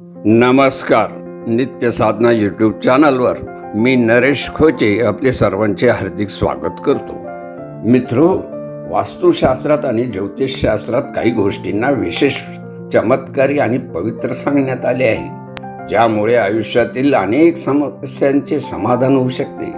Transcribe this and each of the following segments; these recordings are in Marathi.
नमस्कार नित्य साधना यूट्यूब चॅनलवर मी नरेश खोचे आपले सर्वांचे हार्दिक स्वागत करतो. मित्रो वास्तुशास्त्रात आणि ज्योतिषशास्त्रात काही गोष्टींना विशेष चमत्कारी आणि पवित्र सांगण्यात आले आहे ज्यामुळे आयुष्यातील अनेक समस्यांचे समाधान होऊ शकते.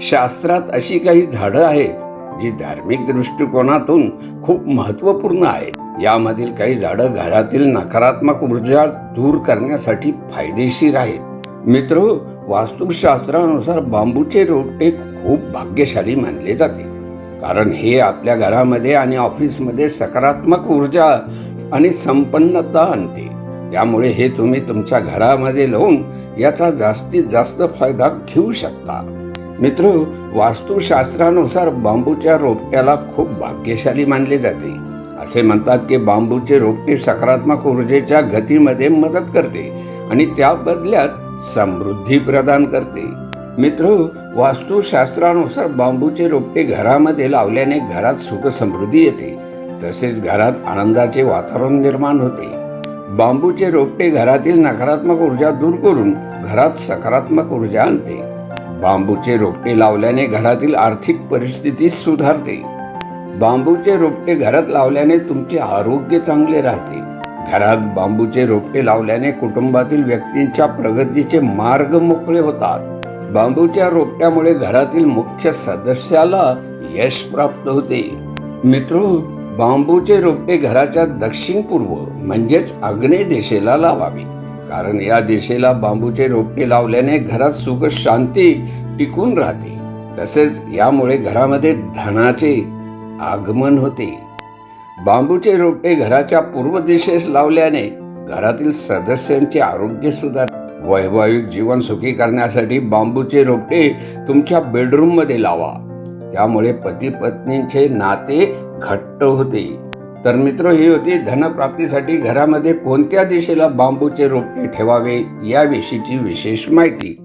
शास्त्रात अशी काही झाडं आहेत जी धार्मिक दृष्टिकोनातून खूप महत्त्वपूर्ण आहेत यामधील काही झाडं घरातील नकारात्मक ऊर्जा दूर करण्यासाठी फायदेशीर आहेत. मित्र वास्तुशास्त्रानुसार बांबूचे रोपटे खूप भाग्यशाली मानले जाते. कारण हे आपल्या घरामध्ये आणि ऑफिसमध्ये सकारात्मक ऊर्जा आणि संपन्नता आणते. त्यामुळे हे तुम्ही तुमच्या घरामध्ये लावून याचा जास्तीत जास्त फायदा घेऊ शकता. मित्र वास्तुशास्त्रानुसार बांबूच्या रोपट्याला खूप भाग्यशाली मानले जाते. असे म्हणतात की बांबूचे रोपटे सकारात्मक ऊर्जेच्या गतीमध्ये मदत करते आणि त्या बदल्यात समृद्धी प्रदान करते. मित्र वास्तुशास्त्रानुसार बांबूचे रोपटे घरामध्ये लावल्याने घरात सुख समृद्धी येते तसेच घरात आनंदाचे वातावरण निर्माण होते. बांबूचे रोपटे घरातील नकारात्मक ऊर्जा दूर करून घरात सकारात्मक ऊर्जा आणते. बांबूचे रोपटे लावल्याने घरातील आर्थिक परिस्थिती सुधारते. बांबूचे रोपटे घरात लावल्याने तुमचे आरोग्य चांगले राहते. घरात बांबूचे रोपटे लावल्याने कुटुंबातील व्यक्तींच्या प्रगतीचे मार्ग मोकळे होतात. बांबूच्या रोपट्यामुळे घरातील मुख्य सदस्याला यश प्राप्त होते. मित्र बांबूचे रोपटे घराच्या दक्षिण पूर्व म्हणजेच आग्नेय दिशेला लावावे. कारण या दिशेला बांबूचे रोपटे लावल्याने घरात सुख शांती टिकून राहते. तसेच यामुळे घरामध्ये धनाचे आगमन होते. बांबूचे रोपटे घराच्या पूर्व दिशेस लावल्याने घरातील सदस्यांचे आरोग्य सुधार वैवाहिक जीवन सुखी करण्यासाठी बांबूचे रोपटे तुमच्या बेडरूममध्ये लावा. त्यामुळे पती पत्नींचे नाते घट्ट होते. तर मित्र ही होती धनप्राप्तीसाठी घरामध्ये कोणत्या दिशेला बांबूचे रोपटे ठेवावे याविषयीची विशेष माहिती.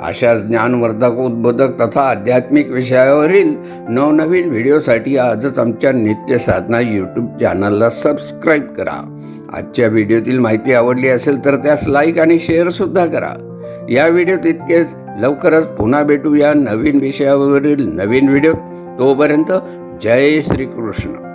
अशाच ज्ञानवर्धक उद्बोधक तथा आध्यात्मिक विषयावरील नवनवीन व्हिडिओसाठी आजच आमच्या नित्य साधना यूट्यूब चॅनलला सबस्क्राईब करा. आजच्या व्हिडिओतील माहिती आवडली असेल तर त्यास लाईक आणि शेअरसुद्धा करा. या व्हिडिओत इतकेच. लवकरच पुन्हा भेटू या नवीन विषयावरील नवीन व्हिडिओ तोपर्यंत जय श्रीकृष्ण.